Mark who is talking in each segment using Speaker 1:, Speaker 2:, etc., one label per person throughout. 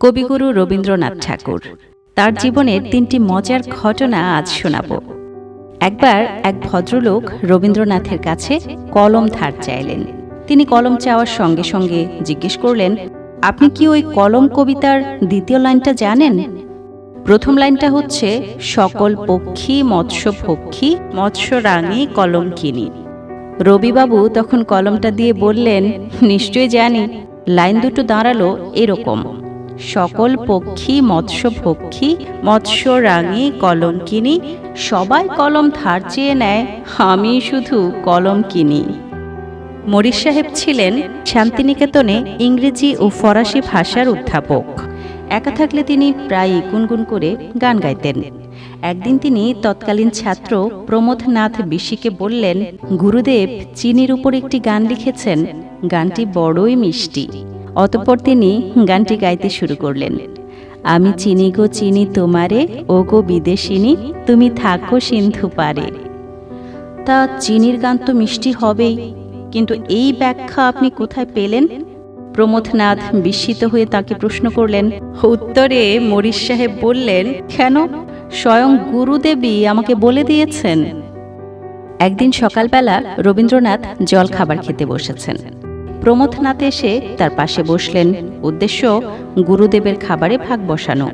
Speaker 1: কবিগুরু রবীন্দ্রনাথ ঠাকুর। তার জীবনের তিনটি মজার ঘটনা আজ শোনাব। একবার এক ভদ্রলোক রবীন্দ্রনাথের কাছে কলম ধার চাইলেন। তিনি কলম চাওয়ার সঙ্গে সঙ্গে জিজ্ঞেস করলেন, আপনি কি ওই কলম কবিতার দ্বিতীয় লাইনটা জানেন? প্রথম লাইনটা হচ্ছে, সকল পক্ষী মৎস্য পক্ষী মৎস্য রাঙে কলম কিনি। রবিবাবু তখন কলমটা দিয়ে বললেন নিশ্চয় জানি। লাইন দুটো দাঁড়াল এরকম। সকল পক্ষী মৎস্য পক্ষী মৎস্য রাঙে কলম কিনি সবাই কলম ধার চেয়ে নেয়, আমি শুধু কলম কিনি। মরিস সাহেব ছিলেন শান্তিনিকেতনে ইংরেজি ও ফরাসি ভাষার অধ্যাপক। একা থাকলে তিনি প্রায়ই গুনগুন করে গান গাইতেন। একদিন তিনি তৎকালীন ছাত্র প্রমোদনাথ বিশিকে বললেন, গুরুদেব, চিনির উপর একটি গান লিখেছেন। গানটি বড়ই মিষ্টি। অতঃপর তিনি গানটি গাইতে শুরু করলেন। আমি চিনি গো চিনি তোমারে, ও গো বিদেশিনী, তুমি থাকো সিন্ধু পারে। তা চিনির গান তো মিষ্টি হবেই, কিন্তু এই ব্যাখ্যা আপনি কোথায় পেলেন? প্রমোদনাথ বিস্মিত হয়ে তাকে প্রশ্ন করলেন, উত্তরে মরিস সাহেব বললেন, কেন? স্বয়ং গুরুদেবী আমাকে বলে দিয়েছেন। একদিন সকালবেলা রবীন্দ্রনাথ জল খাবার খেতে বসেছেন। প্রমোদনাথ এসে তার পাশে বসলেন। উদ্দেশ্য, গুরুদেবের খাবারে ভাগ বসানো।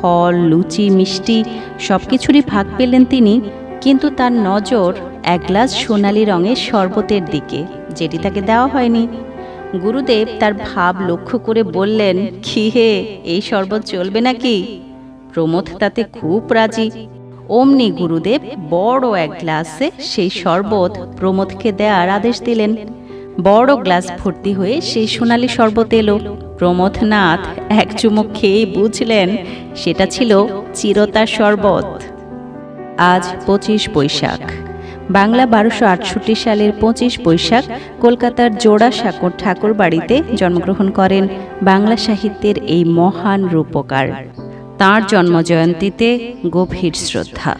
Speaker 1: ফল, লুচি, মিষ্টি সব কিছুরই ভাগ পেলেন তিনি, কিন্তু তার নজর এক গ্লাস সোনালি রঙের শরবতের দিকে, যেটি তাকে দেওয়া হয়নি। গুরুদেব তার ভাব লক্ষ্য করে বললেন, কি হে, এই শরবত চলবে নাকি? প্রমোদ তাতে খুব রাজি। অমনি গুরুদেব বড় এক গ্লাসে সেই শরবত প্রমোদকে দেওয়ার আদেশ দিলেন। বড় গ্লাস ভর্তি হয়ে সেই সোনালি শরবত এলো। প্রমোদনাথ এক চুমুক খেয়ে বুঝলেন সেটা ছিল চিরতার শরবত। আজ পঁচিশ বৈশাখ। বাংলা বারোশো আটষট্টি সালের পঁচিশ বৈশাখ কলকাতার জোড়াসাঁকোর ঠাকুর বাড়িতে জন্মগ্রহণ করেন বাংলা সাহিত্যের এই মহান রূপকার। তাঁর জন্মজয়ন্তীতে গভীর শ্রদ্ধা।